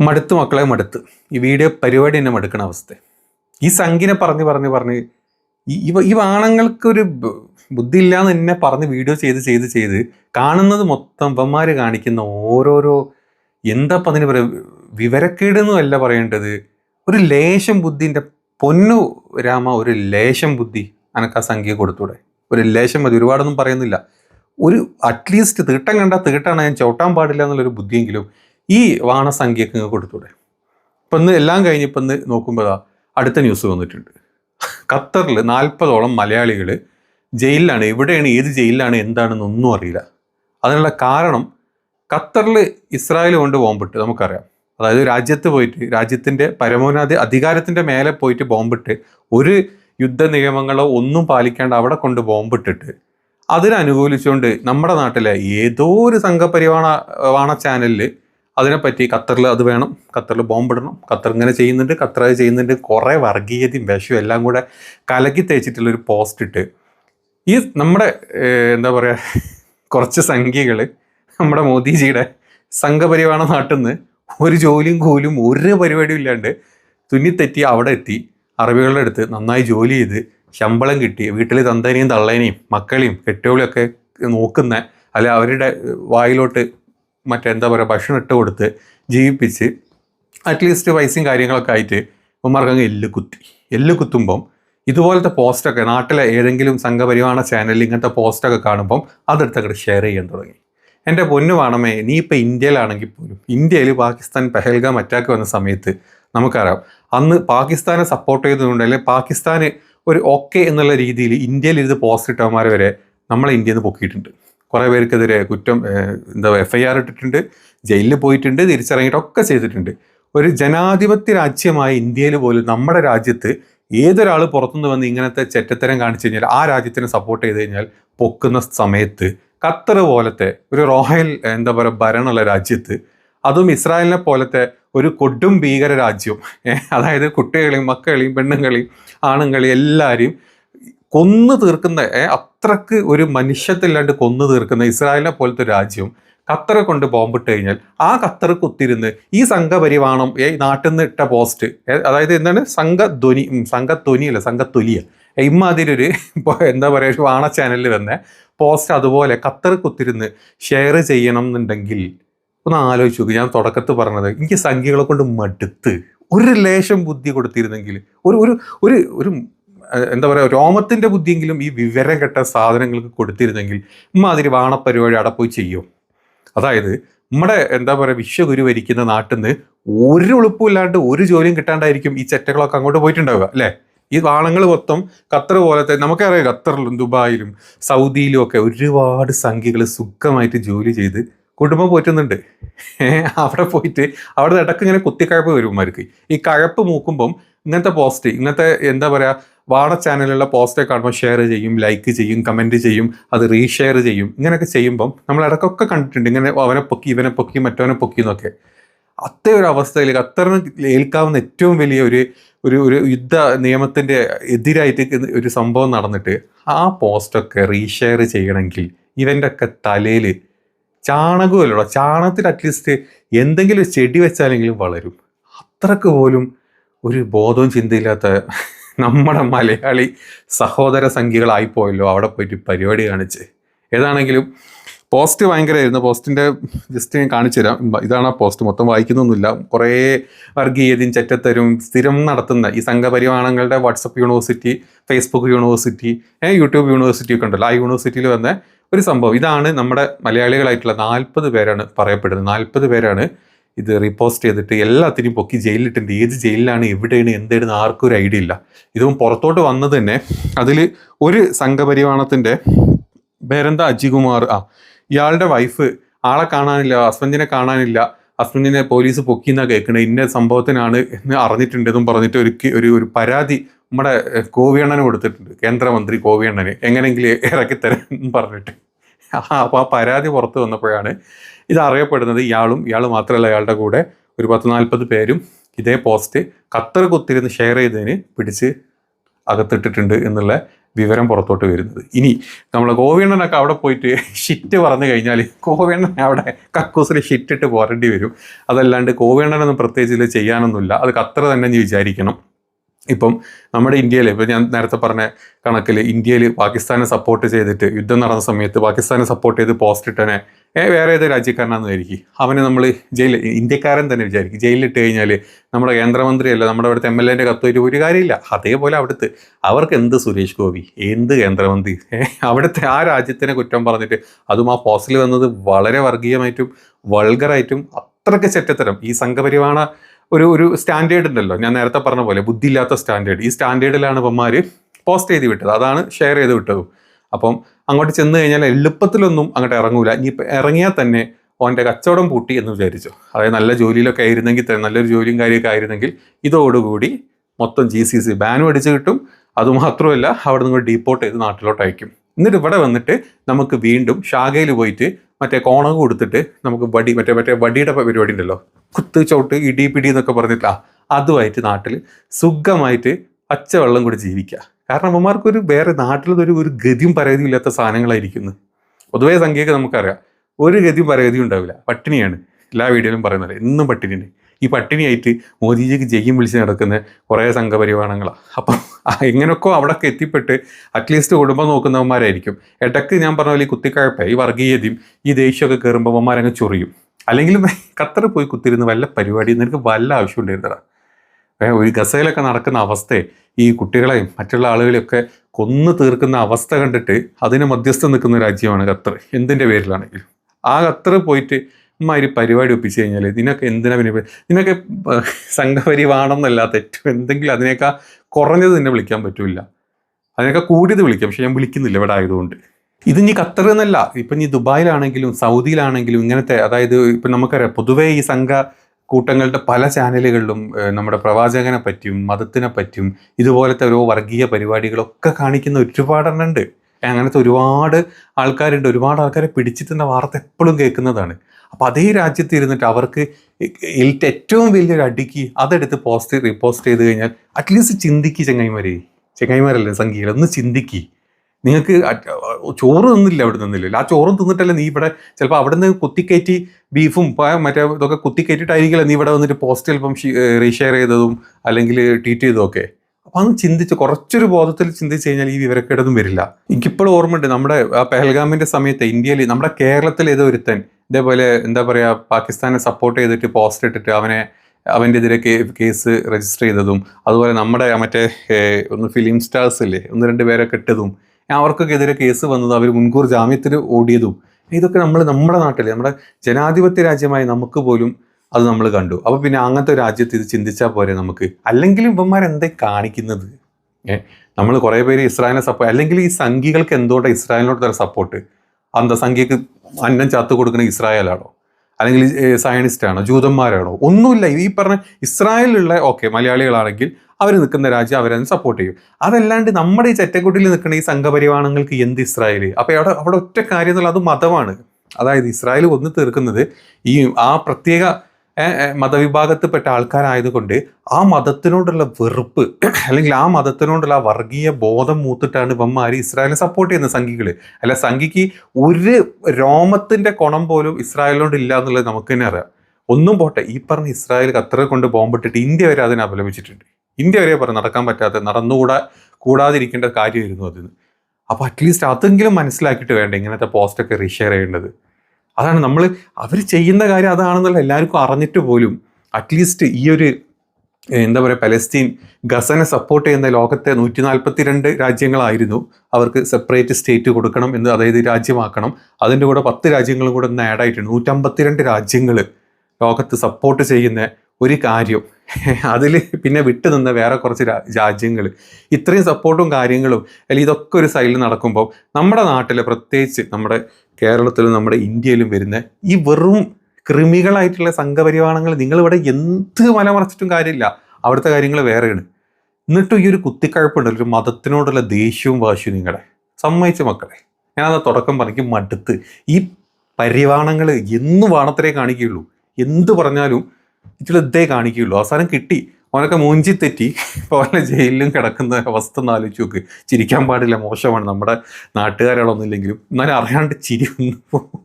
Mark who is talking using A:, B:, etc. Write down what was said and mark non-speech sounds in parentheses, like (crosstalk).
A: മടുത്ത് മക്കളെ മടുത്ത്. ഈ വീഡിയോ പരിപാടി തന്നെ മടുക്കണ അവസ്ഥ. ഈ സംഖ്യനെ പറഞ്ഞ് പറഞ്ഞ് പറഞ്ഞ് ഈ ഈ വാണങ്ങൾക്കൊരു ബുദ്ധി ഇല്ലാന്ന് എന്നെ പറഞ്ഞ് വീഡിയോ ചെയ്ത് ചെയ്ത് ചെയ്ത് കാണുന്നത് മൊത്തം ഇവന്മാര് കാണിക്കുന്ന ഓരോരോ എന്താ ഇപ്പം അതിന് പറയുക വിവരക്കേടെന്നും അല്ല പറയേണ്ടത്. ഒരു ലേശം ബുദ്ധിന്റെ പൊന്നു രാമ ഒരു ലേശം ബുദ്ധി അനക്ക് ആ സംഖ്യ കൊടുത്തൂടെ. ഒരു ലേശം മതി ഒരുപാടൊന്നും പറയുന്നില്ല. ഒരു അറ്റ്ലീസ്റ്റ് തീട്ടം കണ്ട തീട്ടാണ് ഞാൻ ചവിട്ടാൻ പാടില്ല എന്നുള്ളൊരു ബുദ്ധിയെങ്കിലും ഈ വാണസംഖ്യക്ക് കൊടുത്തൂടെ? ഇപ്പം ഇന്ന് എല്ലാം കഴിഞ്ഞ് ഇപ്പം ഇന്ന് നോക്കുമ്പോഴാ അടുത്ത ന്യൂസ് വന്നിട്ടുണ്ട്. ഖത്തറിൽ നാൽപ്പതോളം മലയാളികൾ ജയിലിലാണ്. എവിടെയാണ് ഏത് ജയിലിലാണ് എന്താണെന്നൊന്നും അറിയില്ല. അതിനുള്ള കാരണം ഖത്തറിൽ ഇസ്രായേൽ കൊണ്ട് ബോംബിട്ട് നമുക്കറിയാം. അതായത് രാജ്യത്ത് പോയിട്ട് രാജ്യത്തിന്റെ പരമോന്നത അധികാരത്തിന്റെ മേലെ പോയിട്ട് ബോംബിട്ട് ഒരു യുദ്ധ നിയമങ്ങളോ ഒന്നും പാലിക്കാണ്ട് അവിടെ കൊണ്ട് ബോംബിട്ടിട്ട് അതിനനുകൂലിച്ചുകൊണ്ട് നമ്മുടെ നാട്ടിലെ ഏതോ ഒരു സംഘപരിവാണ വാണ ചാനലിൽ അതിനെപ്പറ്റി ഖത്തറിൽ അത് വേണം ഖത്തറിൽ ബോംബിടണം ഖത്തർ ഇങ്ങനെ ചെയ്യുന്നുണ്ട് ഖത്തർ അത് ചെയ്യുന്നുണ്ട്. കുറേ വർഗീയതയും വിഷവും എല്ലാം കൂടെ കലക്കി തേച്ചിട്ടുള്ളൊരു പോസ്റ്റ് ഇട്ട് ഈ നമ്മുടെ എന്താ പറയുക കുറച്ച് സംഖ്യകൾ നമ്മുടെ മോദിജിയുടെ സംഘപരിവാണ നാട്ടിൽ നിന്ന് ഒരു ജോലിയും കൂലും ഒരു പരിപാടിയും ഇല്ലാണ്ട് തുന്നിത്തെറ്റി അവിടെ എത്തി അറബികളുടെ അടുത്ത് നന്നായി ജോലി ചെയ്ത് ശമ്പളം കിട്ടി വീട്ടിൽ തന്തേനെയും തള്ളേനെയും മക്കളെയും കെട്ടുകളെയും ഒക്കെ നോക്കുന്ന അല്ലെ അവരുടെ വായിലോട്ട് മറ്റെന്താ പറയുക ഭക്ഷണം ഇട്ട് കൊടുത്ത് ജീവിപ്പിച്ച് അറ്റ്ലീസ്റ്റ് പൈസയും കാര്യങ്ങളൊക്കെ ആയിട്ട് ഉമ്മർക്കങ്ങ് എല്ല് കുത്തി. എല്ല് കുത്തുമ്പം ഇതുപോലത്തെ പോസ്റ്റൊക്കെ നാട്ടിലെ ഏതെങ്കിലും സംഘപരിവാണ ചാനലിൽ ഇങ്ങനത്തെ പോസ്റ്റൊക്കെ കാണുമ്പം അതെടുത്ത് അങ്ങോട്ട് ഷെയർ ചെയ്യാൻ തുടങ്ങി. എന്റെ പൊന്നു വേണമേ നീ ഇപ്പം ഇന്ത്യയിലാണെങ്കിൽ പോലും ഇന്ത്യയിൽ പാകിസ്ഥാൻ പെഹൽഗാം അറ്റാക്ക് വന്ന സമയത്ത് നമുക്കറിയാം അന്ന് പാകിസ്ഥാനെ സപ്പോർട്ട് ചെയ്തതുകൊണ്ട് അല്ലെങ്കിൽ പാകിസ്ഥാന് ഒരു ഓക്കെ എന്നുള്ള രീതിയിൽ ഇന്ത്യയിൽ ഇത് പോസ്റ്റ് ഇട്ടവന്മാരെ വരെ നമ്മളെ ഇന്ത്യയിൽ നിന്ന് പൊക്കിയിട്ടുണ്ട്. കുറേ പേർക്കെതിരെ കുറ്റം എന്താ എഫ് ഐ ആർ ഇട്ടിട്ടുണ്ട് ജയിലിൽ പോയിട്ടുണ്ട് തിരിച്ചിറങ്ങിയിട്ടൊക്കെ ചെയ്തിട്ടുണ്ട്. ഒരു ജനാധിപത്യ രാജ്യമായ ഇന്ത്യയിൽ പോലും നമ്മുടെ രാജ്യത്ത് ഏതൊരാൾ പുറത്തുനിന്ന് വന്ന് ഇങ്ങനത്തെ ചെറ്റത്തരം കാണിച്ചു കഴിഞ്ഞാൽ ആ രാജ്യത്തിനെ സപ്പോർട്ട് ചെയ്ത് കഴിഞ്ഞാൽ പൊക്കുന്ന സമയത്ത് ഖത്തർ പോലത്തെ ഒരു റോയൽ എന്താ പറയുക ഭരണമുള്ള രാജ്യത്ത് അതും ഇസ്രായേലിനെ പോലത്തെ ഒരു കൊടും ഭീകര രാജ്യം അതായത് കുട്ടികളെയും മക്കളെയും പെണ്ണുങ്ങളെയും ആണുങ്ങളെയും എല്ലാവരെയും കൊന്നു തീർക്കുന്ന അത്രയ്ക്ക് ഒരു മനുഷ്യത്തില്ലാണ്ട് കൊന്നു തീർക്കുന്ന ഇസ്രായേലിനെ പോലത്തെ രാജ്യം ഖത്തറെ കൊണ്ട് ബോംബിട്ട് കഴിഞ്ഞാൽ ആ ഖത്തർ കുത്തിരുന്ന് ഈ സംഘപരിവാണം ഏ നാട്ടിൽ നിന്ന് ഇട്ട പോസ്റ്റ് അതായത് എന്താണ്? സംഘധ്വനി സംഘധ്വനി അല്ല സംഘത്തൊലിയ. ഇമ്മാതിരി ഒരു (laughs) എന്താ പറയുക ഒരു വാണ ചാനലിൽ വന്ന പോസ്റ്റ് അതുപോലെ ഖത്തർ കുത്തിരുന്ന് ഷെയർ ചെയ്യണം എന്നുണ്ടെങ്കിൽ ഒന്ന് ആലോചിച്ച് നോക്ക്. ഞാൻ തുടക്കത്തിൽ പറഞ്ഞത് എനിക്ക് സംഖ്യകളെ കൊണ്ട് മടുത്ത് ഒരു ലേശം ബുദ്ധി കൊടുത്തിരുന്നെങ്കിൽ ഒരു ഒരു ഒരു എന്താ പറയുക രോമത്തിന്റെ ബുദ്ധിയെങ്കിലും ഈ വിവരം കെട്ട സാധനങ്ങൾക്ക് കൊടുത്തിരുന്നെങ്കിൽ ഇമ്മാതിരി വാണപ്പരിപാടി അവിടെ പോയി ചെയ്യും? അതായത് നമ്മുടെ എന്താ പറയുക വിശ്വഗുരു ഭരിക്കുന്ന നാട്ടിൽ നിന്ന് ഒരു ഉളുപ്പില്ലാണ്ട് ഒരു ജോലിയും കിട്ടാണ്ടായിരിക്കും ഈ ചെറ്റകളൊക്കെ അങ്ങോട്ട് പോയിട്ടുണ്ടാവുക അല്ലേ? ഈ വാണങ്ങൾ മൊത്തം ഖത്തർ പോലത്തെ നമുക്കറിയാം ഖത്തറിലും ദുബായിലും സൗദിയിലും ഒക്കെ ഒരുപാട് സംഖ്യകൾ സുഖമായിട്ട് ജോലി ചെയ്ത് കുടുംബം പോറ്റുന്നുണ്ട്. അവിടെ പോയിട്ട് അവിടെ ഇടയ്ക്ക് ഇങ്ങനെ കുത്തിക്കഴപ്പ് വരും ഈ കഴപ്പ് മൂക്കുമ്പം ഇങ്ങനത്തെ പോസ്റ്റ് ഇങ്ങനത്തെ എന്താ പറയുക വാട ചാനലിലുള്ള പോസ്റ്റ് കാണുമ്പോൾ ഷെയർ ചെയ്യും ലൈക്ക് ചെയ്യും കമന്റ് ചെയ്യും അത് റീഷെയർ ചെയ്യും ഇങ്ങനെയൊക്കെ ചെയ്യുമ്പം നമ്മൾ ഇടയ്ക്കൊക്കെ കണ്ടിട്ടുണ്ട് ഇങ്ങനെ അവനെ പൊക്കി ഇവനെ പൊക്കി മറ്റവനെ പൊക്കി എന്നൊക്കെ. അത്തേ ഒരു അവസ്ഥയിൽ ഖത്തറിന് ഏൽക്കാവുന്ന ഏറ്റവും വലിയ ഒരു ഒരു ഒരു യുദ്ധ നിയമത്തിന്റെ എതിരായിട്ട് ഒരു സംഭവം നടന്നിട്ട് ആ പോസ്റ്റൊക്കെ റീഷെയർ ചെയ്യണമെങ്കിൽ ഇവന്റെ ഒക്കെ തലയിൽ ചാണകമല്ലോ ചാണകത്തിൽ അറ്റ്ലീസ്റ്റ് എന്തെങ്കിലും ചെടി വെച്ചാലെങ്കിലും വളരും. അത്രയ്ക്ക് പോലും ഒരു ബോധവും ചിന്തയില്ലാത്ത നമ്മുടെ മലയാളി സഹോദര സംഖ്യകളായിപ്പോയല്ലോ അവിടെ പോയിട്ട് പരിപാടി കാണിച്ച്. ഏതാണെങ്കിലും പോസ്റ്റ് ഭയങ്കരമായിരുന്നു പോസ്റ്റിന്റെ ജസ്റ്റ് ഞാൻ കാണിച്ചു തരാം. ഇതാണ് ആ പോസ്റ്റ് മൊത്തം വായിക്കുന്നൊന്നുമില്ല. കുറേ വർഗീയതയും ചെറ്റത്തരും സ്ഥിരം നടത്തുന്ന ഈ സംഘപരിവാണങ്ങളുടെ WhatsApp university Facebook university YouTube university ഒക്കെ ഉണ്ടല്ലോ. ആ യൂണിവേഴ്സിറ്റിയിൽ വന്ന ഒരു സംഭവം. ഇതാണ് നമ്മുടെ മലയാളികളായിട്ടുള്ള നാൽപ്പത് പേരാണ് പറയപ്പെടുന്നത്. നാൽപ്പത് പേരാണ് ഇത് റീപോസ്റ്റ് ചെയ്തിട്ട് എല്ലാത്തിനും പൊക്കി ജയിലിലിട്ടുണ്ട് ഏത് ജയിലിലാണ് എവിടെയാണ് എന്തായിരുന്നു ആർക്കും ഒരു ഐഡിയ ഇല്ല. ഇതും പുറത്തോട്ട് വന്നത് തന്നെ അതിൽ ഒരു സംഘപരിവാണത്തിന്റെ ബേരന്ത അജികുമാർ. ആ ഇയാളുടെ വൈഫ് ആളെ കാണാനില്ല ഹസ്ബൻഡിനെ കാണാനില്ല. ഹസ്ബൻഡിനെ പോലീസ് പൊക്കിന്നാ കേൾക്കുന്നത് ഇന്ന സംഭവത്തിനാണ് എന്ന് അറിഞ്ഞിട്ടുണ്ടെന്നും പറഞ്ഞിട്ട് ഒരു ഒരു ഒരു പരാതി നമ്മുടെ കോവിയണ്ണന് കൊടുത്തിട്ടുണ്ട്. കേന്ദ്രമന്ത്രി കോവിയണ്ണന്. എങ്ങനെയെങ്കിലും ഇറക്കിത്തരാൻ പറഞ്ഞിട്ട്. അപ്പോൾ ആ പരാതി പുറത്ത് വന്നപ്പോഴാണ് ഇത് അറിയപ്പെടുന്നത് ഇയാളും ഇയാൾ മാത്രമല്ല ഇയാളുടെ കൂടെ ഒരു പത്ത് നാൽപ്പത് പേരും ഇതേ പോസ്റ്റ് ഖത്തർ കുത്തിരുന്ന് ഷെയർ ചെയ്തതിന് പിടിച്ച് അകത്തിട്ടിട്ടുണ്ട് എന്നുള്ള വിവരം പുറത്തോട്ട് വരുന്നത്. ഇനി നമ്മൾ ഗോവിണ്ണനൊക്കെ അവിടെ പോയിട്ട് ഷിറ്റ് പറഞ്ഞു കഴിഞ്ഞാൽ ഗോവിണ്ണൻ അവിടെ കക്കൂസിൽ ഷിറ്റിട്ട് പോരേണ്ടി വരും. അതല്ലാണ്ട് ഗോവിണ്ണനൊന്നും പ്രത്യേകിച്ച് ചെയ്യാനൊന്നുമില്ല. അത് ഖത്തർ തന്നെ വിചാരിക്കണം. ഇപ്പം നമ്മുടെ ഇന്ത്യയിൽ ഇപ്പം ഞാൻ നേരത്തെ പറഞ്ഞ കണക്കിൽ ഇന്ത്യയിൽ പാകിസ്ഥാനെ സപ്പോർട്ട് ചെയ്തിട്ട് യുദ്ധം നടന്ന സമയത്ത് പാകിസ്ഥാനെ സപ്പോർട്ട് ചെയ്ത് പോസ്റ്റ് ഇട്ടനെ വേറെ ഏത് രാജ്യക്കാരനാണെന്ന് വിചാരിക്കും. അവനെ നമ്മൾ ജയിലിൽ ഇന്ത്യക്കാരൻ തന്നെ വിചാരിക്കും. ജയിലിലിട്ട് കഴിഞ്ഞാൽ നമ്മുടെ കേന്ദ്രമന്ത്രിയല്ല നമ്മുടെ അവിടുത്തെ എം എൽ എന്റെ കത്ത് ഒരു കാര്യമില്ല. അതേപോലെ അവിടുത്തെ അവർക്ക് എന്ത് സുരേഷ് ഗോപി? എന്ത് കേന്ദ്രമന്ത്രി? അവിടുത്തെ ആ രാജ്യത്തിനെ കുറ്റം പറഞ്ഞിട്ട് അതും ആ പോസ്റ്റിൽ വന്നത് വളരെ വർഗീയമായിട്ടും വൾഗറായിട്ടും അത്രയ്ക്ക് ചെറ്റത്തരം. ഈ സംഘപരിവാണ ഒരു ഒരു സ്റ്റാൻഡേർഡ് ഉണ്ടല്ലോ. ഞാൻ നേരത്തെ പറഞ്ഞ പോലെ ബുദ്ധിയില്ലാത്ത സ്റ്റാൻഡേർഡ് ഈ സ്റ്റാൻഡേർഡിലാണ് ഇവന്മാർ പോസ്റ്റ് ചെയ്ത് വിട്ടത്. അതാണ് ഷെയർ ചെയ്ത് വിട്ടത്. അപ്പം അങ്ങോട്ട് ചെന്ന് കഴിഞ്ഞാൽ എളുപ്പത്തിലൊന്നും അങ്ങോട്ട് ഇറങ്ങൂല. ഇനി ഇറങ്ങിയാൽ തന്നെ ഓന്റെ കച്ചവടം പൂട്ടി എന്ന് വിചാരിച്ചു. അതായത് നല്ല ജോലിയിലൊക്കെ ആയിരുന്നെങ്കിൽ നല്ലൊരു ജോലിയും കാര്യമൊക്കെ ആയിരുന്നെങ്കിൽ ഇതോടുകൂടി മൊത്തം ജി സി സി ബാനും അടിച്ചു കിട്ടും. അതുമാത്രമല്ല അവിടെ നിങ്ങൾ ഡീപ്പോർട്ട് ചെയ്ത് നാട്ടിലോട്ട് അയക്കും. എന്നിട്ട് ഇവിടെ വന്നിട്ട് നമുക്ക് വീണ്ടും ശാഖയിൽ പോയിട്ട് മറ്റേ കോണകം കൊടുത്തിട്ട് നമുക്ക് വടി മറ്റേ മറ്റേ വടിയുടെ പരിപാടി ഉണ്ടല്ലോ. കുത്ത് ചവിട്ട് ഇടി പിടി എന്നൊക്കെ പറഞ്ഞിട്ട് ആ അതുമായിട്ട് നാട്ടിൽ സുഖമായിട്ട് പച്ചവെള്ളം കൂടി ജീവിക്കുക. കാരണം അമ്മമാർക്കൊരു വേറെ നാട്ടിലൊരു ഒരു ഗതിയും പരവതിയും ഇല്ലാത്ത സാധനങ്ങളായിരിക്കുന്നു. പൊതുവേ സംഖ്യയൊക്കെ നമുക്കറിയാം. ഒരു ഗതിയും പരവതിയും ഉണ്ടാവില്ല. പട്ടിണിയാണ്. എല്ലാ വീഡിയോയിലും പറയുന്നത് എന്നും പട്ടിണിയുണ്ട്. ഈ പട്ടിണിയായിട്ട് മോദിജിക്ക് ജയ്യും വിളിച്ച് നടക്കുന്ന കുറേ സംഘപരിവാണങ്ങളാണ് അപ്പം എങ്ങനെയൊക്കെ അവിടെയൊക്കെ എത്തിപ്പെട്ട് അറ്റ്ലീസ്റ്റ് കുടുംബം നോക്കുന്നവന്മാരായിരിക്കും. ഇടയ്ക്ക് ഞാൻ പറഞ്ഞ പോലെ ഈ കുത്തിക്കഴപ്പ ഈ വർഗീയതയും ഈ ദേഷ്യമൊക്കെ കയറുമ്പോൾ അവന്മാരങ്ങ് ചൊറിയും. അല്ലെങ്കിൽ ഖത്തർ പോയി കുത്തിരുന്ന് വല്ല പരിപാടി നിനക്ക് വല്ല ആവശ്യം ഉണ്ടായിരുന്നടാ. ഒരു ഗസയിലൊക്കെ നടക്കുന്ന അവസ്ഥയെ ഈ കുട്ടികളെയും മറ്റുള്ള ആളുകളെയൊക്കെ കൊന്നു തീർക്കുന്ന അവസ്ഥ കണ്ടിട്ട് അതിന് മധ്യസ്ഥം നിൽക്കുന്ന രാജ്യമാണ് ഖത്തർ. എന്തിന്റെ പേരിലാണെങ്കിലും. ആ ഖത്തർ പോയിട്ട് ഇമ്മാതിരി പരിപാടി ഒപ്പിച്ചു കഴിഞ്ഞാൽ നിനക്ക് എന്തിനാ പിന്നെ നിനക്ക് സംഘപരിവാണെന്നല്ല സംഘപരിവാണം തെറ്റും എന്തെങ്കിലും അതിനേക്കാൾ കുറഞ്ഞത് നിന്നെ വിളിക്കാൻ പറ്റില്ല. അതിനേക്കാൾ കൂടിയത് വിളിക്കാം. പക്ഷെ ഞാൻ വിളിക്കുന്നില്ല ഇവിടെ ആയതുകൊണ്ട്. ഇത് ഇനി ഖത്തർ എന്നല്ല ഇപ്പം ഇനി ദുബായിലാണെങ്കിലും സൗദിയിലാണെങ്കിലും ഇങ്ങനത്തെ അതായത് ഇപ്പം നമുക്കറിയാം പൊതുവേ ഈ സംഘ കൂട്ടങ്ങളുടെ പല ചാനലുകളിലും നമ്മുടെ പ്രവാചകനെ പറ്റിയും മതത്തിനെ പറ്റിയും ഇതുപോലത്തെ ഓരോ വർഗീയ പരിപാടികളൊക്കെ കാണിക്കുന്ന ഒരുപാടെണ്ണം ഉണ്ട് അങ്ങനത്തെ ഒരുപാട് ആൾക്കാരുണ്ട്. ഒരുപാട് ആൾക്കാരെ പിടിച്ചിട്ടുന്ന വാർത്ത എപ്പോഴും കേൾക്കുന്നതാണ്. അപ്പോൾ അതേ രാജ്യത്ത് ഇരുന്നിട്ട് അവർക്ക് ഏറ്റ- ഏറ്റവും വലിയൊരു അടിക്ക് അതെടുത്ത് പോസ്റ്റ് റീപോസ്റ്റ് ചെയ്ത് കഴിഞ്ഞാൽ അറ്റ്ലീസ്റ്റ് ചിന്തിക്ക് ചെങ്ങായിമാരെ. ചെങ്ങായിമാരല്ലേ സംഖ്യയിൽ ഒന്ന് ചിന്തിക്ക്. നിങ്ങൾക്ക് ചോറ് തിന്നില്ല അവിടെ നിന്നില്ലല്ലോ ആ ചോറും തിന്നിട്ടല്ലേ നീ ഇവിടെ ചിലപ്പോൾ അവിടെ നിന്ന് കുത്തിക്കയറ്റി ബീഫും മറ്റേ ഇതൊക്കെ കുത്തിക്കയറ്റിട്ടായിരിക്കില്ല നീ ഇവിടെ വന്നിട്ട് പോസ്റ്റ് ചിലപ്പം റീഷെയർ ചെയ്തതും അല്ലെങ്കിൽ ട്വീറ്റ് ചെയ്തതും ഒക്കെ. അപ്പം അന്ന് ചിന്തിച്ച് കുറച്ചൊരു ബോധത്തിൽ ചിന്തിച്ച് കഴിഞ്ഞാൽ ഈ വിവരക്കേടൊന്നും വരില്ല. എനിക്കിപ്പോഴും ഓർമ്മയുണ്ട് നമ്മുടെ പെഹൽഗാമിന്റെ സമയത്ത് ഇന്ത്യയിൽ നമ്മുടെ കേരളത്തിൽ ഏതോ ഒരുത്തൻ ഇതേപോലെ എന്താ പറയുക പാകിസ്ഥാനെ സപ്പോർട്ട് ചെയ്തിട്ട് പോസ്റ്റ് ഇട്ടിട്ട് അവനെ അവന്റെ എതിരെ കേസ് രജിസ്റ്റർ ചെയ്തതും അതുപോലെ നമ്മുടെ മറ്റേ ഒന്ന് ഫിലിം സ്റ്റാർസ് ഇല്ലേ ഒന്ന് രണ്ട് പേരെ കെട്ടതും അവർക്കൊക്കെ എതിരെ കേസ് വന്നതും അവർ മുൻകൂർ ജാമ്യത്തിൽ ഓടിയതും ഇതൊക്കെ നമ്മൾ നമ്മുടെ നാട്ടിൽ നമ്മുടെ ജനാധിപത്യ രാജ്യമായി നമുക്ക് പോലും അത് നമ്മൾ കണ്ടു. അപ്പോൾ പിന്നെ അങ്ങനത്തെ രാജ്യത്ത് ഇത് ചിന്തിച്ചാൽ പോരെ നമുക്ക്? അല്ലെങ്കിലും ഇവന്മാർ എന്താ കാണിക്കുന്നത്? ഏ നമ്മൾ കുറേ പേര് ഇസ്രായേലിനെ സപ്പോർട്ട് അല്ലെങ്കിൽ ഈ സംഘികൾക്ക് എന്തുകൊണ്ടാണ് ഇസ്രായേലിനോട് തരം സപ്പോർട്ട്? അന്ത സംഘിക്ക് അന്നം ചാത്ത് കൊടുക്കുന്ന ഇസ്രായേലാണോ? അല്ലെങ്കിൽ സയനിസ്റ്റ് ആണോ ജൂതന്മാരാണോ? ഒന്നുമില്ല. ഈ പറഞ്ഞ ഇസ്രായേലിലുള്ള ഓക്കെ മലയാളികളാണെങ്കിൽ അവർ നിൽക്കുന്ന രാജ്യം അവരതിന് സപ്പോർട്ട് ചെയ്യും. അതല്ലാണ്ട് നമ്മുടെ ഈ ചെറ്റക്കുട്ടിയിൽ നിൽക്കുന്ന ഈ സംഘപരിവാണങ്ങൾക്ക് എന്ത് ഇസ്രായേൽ അപ്പോൾ അവിടെ അവിടെ ഒറ്റ കാര്യം എന്നുള്ള അത് മതമാണ്. അതായത് ഇസ്രായേൽ ഒന്ന് തീർക്കുന്നത് ഈ ആ പ്രത്യേക മതവിഭാഗത്തിൽപ്പെട്ട ആൾക്കാരായതുകൊണ്ട് ആ മതത്തിനോടുള്ള വെറുപ്പ് അല്ലെങ്കിൽ ആ മതത്തിനോടുള്ള ആ വർഗീയ ബോധം മൂത്തിട്ടാണ് ഇവന്മാർ ഇസ്രായേലിനെ സപ്പോർട്ട് ചെയ്യുന്ന സംഘികൾ അല്ല സംഘിക്ക് ഒരു രോമത്തിന്റെ കുണം പോലും ഇസ്രായേലിനോട് ഇല്ല എന്നുള്ളത് നമുക്ക് തന്നെ അറിയാം. ഒന്നും പോട്ടെ ഈ പറഞ്ഞ ഇസ്രായേൽ ഖത്തറെ കൊണ്ട് ബോംബിട്ടിട്ട് ഇന്ത്യ വരെ അതിനെ അപലപിച്ചിട്ടുണ്ട്. ഇന്ത്യ വരെ പറഞ്ഞു നടക്കാൻ പറ്റാത്ത നടന്നുകൂടാ കൂടാതിരിക്കേണ്ട കാര്യമായിരുന്നു അതിന്. അപ്പോൾ അറ്റ്ലീസ്റ്റ് അതെങ്കിലും മനസ്സിലാക്കിയിട്ട് വേണ്ട ഇങ്ങനത്തെ പോസ്റ്റൊക്കെ റീഷെയർ ചെയ്യേണ്ടത്. അതാണ് നമ്മൾ അവർ ചെയ്യുന്ന കാര്യം അതാണെന്നുള്ള എല്ലാവർക്കും അറിഞ്ഞിട്ട് പോലും. അറ്റ്ലീസ്റ്റ് ഈ ഒരു എന്താ പറയുക പലസ്തീൻ ഗസനെ സപ്പോർട്ട് ചെയ്യുന്ന ലോകത്തെ നൂറ്റി നാൽപ്പത്തി രണ്ട് രാജ്യങ്ങളായിരുന്നു. അവർക്ക് സെപ്പറേറ്റ് സ്റ്റേറ്റ് കൊടുക്കണം എന്ന് അതായത് രാജ്യമാക്കണം. അതിന്റെ കൂടെ പത്ത് രാജ്യങ്ങളും കൂടെ ഒന്ന് ആഡായിട്ടുണ്ട് നൂറ്റമ്പത്തിരണ്ട് രാജ്യങ്ങൾ ലോകത്ത് സപ്പോർട്ട് ചെയ്യുന്ന ഒരു കാര്യം. അതിൽ പിന്നെ വിട്ടു നിന്ന വേറെ കുറച്ച് രാജ്യങ്ങൾ ഇത്രയും സപ്പോർട്ടും കാര്യങ്ങളും അല്ലെങ്കിൽ ഇതൊക്കെ ഒരു സൈഡിൽ നടക്കുമ്പോൾ നമ്മുടെ നാട്ടിലെ പ്രത്യേകിച്ച് നമ്മുടെ കേരളത്തിലും നമ്മുടെ ഇന്ത്യയിലും വരുന്ന ഈ വെറും ക്രിമികളായിട്ടുള്ള സംഘപരിവാണങ്ങൾ നിങ്ങളിവിടെ എന്ത് മലമറച്ചിട്ടും കാര്യമില്ല. അവിടുത്തെ കാര്യങ്ങൾ വേറെയാണ്. എന്നിട്ടും ഈ ഒരു കുത്തിക്കഴപ്പുണ്ടല്ലോ ഒരു മതത്തിനോടുള്ള ദേഷ്യവും വാശിയും നിങ്ങളുടെ സമ്മതിച്ച മക്കളെ. ഞാനത് തുടക്കം പറഞ്ഞ് മടുത്ത്. ഈ പരിവാണങ്ങൾ എന്നും വാണത്തരേ കാണിക്കുകയുള്ളൂ. എന്ത് പറഞ്ഞാലും ഇതിൽ ഇതേ കാണിക്കുകയുള്ളൂ. അവസാനം കിട്ടി. അവനൊക്കെ മൂഞ്ചി തെറ്റി. പോലെ ജയിലിലും കിടക്കുന്ന അവസ്ഥ ഒന്ന് ആലോചിച്ച് നോക്ക്. ചിരിക്കാൻ പാടില്ല മോശമാണ്. നമ്മുടെ നാട്ടുകാരുകളൊന്നും ഇല്ലെങ്കിലും. എന്നാലും അറിയാണ്ട് ചിരി വന്നു പോകും.